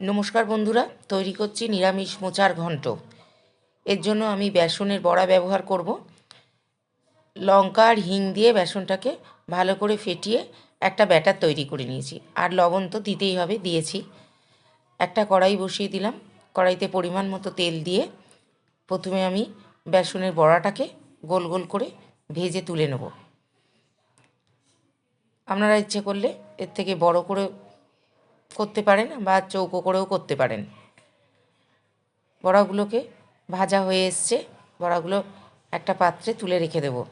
নমস্কার বন্ধুরা, তৈরি করছি নিরামিষ মোচার ঘন্ট এর জন্য আমি বেসনের বড়া ব্যবহার করব। লঙ্কা আর হিং দিয়ে বেসনটাকে ভালো করে ফেটিয়ে একটা ব্যাটার তৈরি করে নিয়েছি। আর লবণ তো দিতেই হবে, দিয়েছি। একটা কড়াই বসিয়ে দিলাম। কড়াইতে পরিমাণ মতো তেল দিয়ে প্রথমে আমি বেসনের বড়াটাকে গোল গোল করে ভেজে তুলে নেব। আপনারা ইচ্ছে করলে এর থেকে বড় করে করতে পারেন বা চৌকো করেও করতে পারেন। বড়াগুলোকে ভাজা হয়ে এসছে। বড়াগুলো একটা পাত্রে তুলে রেখে দেব।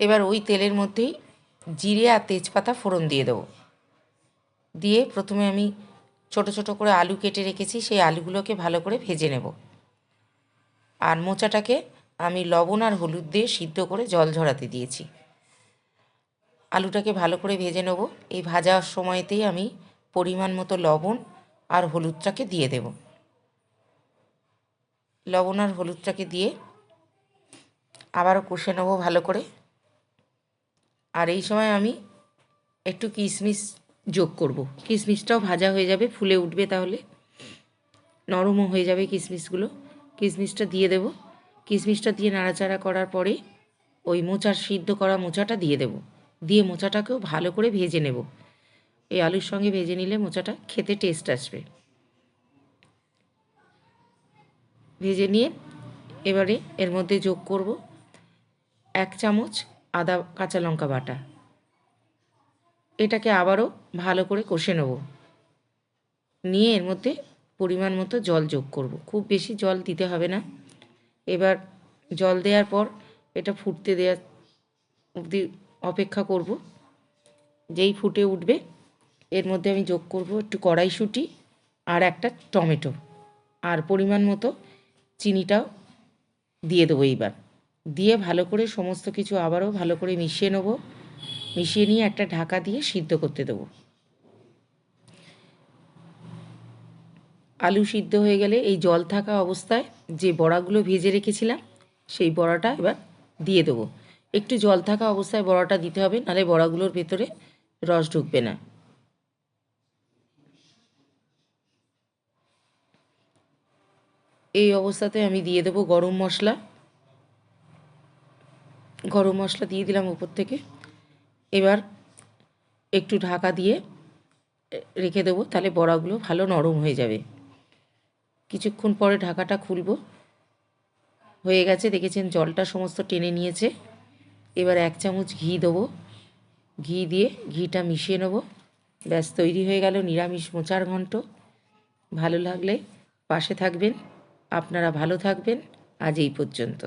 এবার ওই তেলের মধ্যেই জিরে আর তেজপাতা ফোড়ন দিয়ে দেবো। দিয়ে প্রথমে আমি ছোট ছোট করে আলু কেটে রেখেছি, সেই আলুগুলোকে ভালো করে ভেজে নেব। আর মোচাটাকে আমি লবণ আর হলুদ দিয়ে সিদ্ধ করে জল ঝরাতে দিয়েছি। আলুটাকে ভালো করে ভেজে নেব। এই ভাজার সময়তেই আমি পরিমাণ মতো লবণ আর হলুদটাকে দিয়ে দেব। লবণ আর হলুদটাকে দিয়ে আবারও কষে নেব ভালো করে। আর এই সময় আমি একটু কিশমিশ যোগ করব। কিশমিশটাও ভাজা হয়ে যাবে, ফুলে উঠবে তাহলে। নরমও হয়ে যাবে কিশমিশগুলো। কিশমিশটা দিয়ে দেব। কিশমিশটা দিয়ে নাড়াচাড়া করার পরে ওই মোচার, সিদ্ধ করা মোচাটা দিয়ে দেব। দিয়ে মোচাটাকেও ভালো করে ভেজে নেব। এই আলুর সঙ্গে ভেজে নিলে মোচাটা খেতে টেস্ট আসবে। ভেজে নিয়ে এবারে এর মধ্যে যোগ করব এক চামচ আদা কাঁচা লঙ্কা বাটা। এটাকে আবারও ভালো করে কষে নেব। নিয়ে এর মধ্যে পরিমাণ মতো জল যোগ করব। খুব বেশি জল দিতে হবে না। এবার জল দেওয়ার পর এটা ফুটতে দেওয়া অবধি অপেক্ষা করব। যেই ফুটে উঠবে, এর মধ্যে আমি যোগ করব একটু কড়াইশুঁটি আর একটা টমেটো। আর পরিমাণ মতো চিনিটাও দিয়ে দেবো এইবার। দিয়ে ভালো করে সমস্ত কিছু আবারও ভালো করে মিশিয়ে নেব। মিশিয়ে নিয়ে একটা ঢাকা দিয়ে সিদ্ধ করতে দেবো। আলু সিদ্ধ হয়ে গেলে এই জল থাকা অবস্থায় যে বড়াগুলো ভেজে রেখেছিলাম, সেই বড়াটা এবার দিয়ে দেবো। একটু জল থাকা অবস্থায় বড়াটা দিতে হবে নাহলে বড়াগুলোর ভেতরে রস ঢুকবে না। এই অবস্থাতে আমি দিয়ে দেবো গরম মশলা। গরম মশলা দিয়ে দিলাম উপর থেকে। এবার একটু ঢাকা দিয়ে রেখে দেবো, তাহলে বড়াগুলো ভালো নরম হয়ে যাবে। কিছুক্ষণ পরে ঢাকাটা খুলব। হয়ে গেছে, দেখেছেন জলটা সমস্ত টেনে নিয়েছে। এবার এক চামচ ঘি দেবো। ঘি দিয়ে ঘিটা মিশিয়ে নেব। ব্যাস, তৈরি হয়ে গেল নিরামিষ মোচার ঘন্ট। ভালো লাগলে পাশে থাকবেন। আপনারা ভালো থাকবেন। আজ এই পর্যন্ত।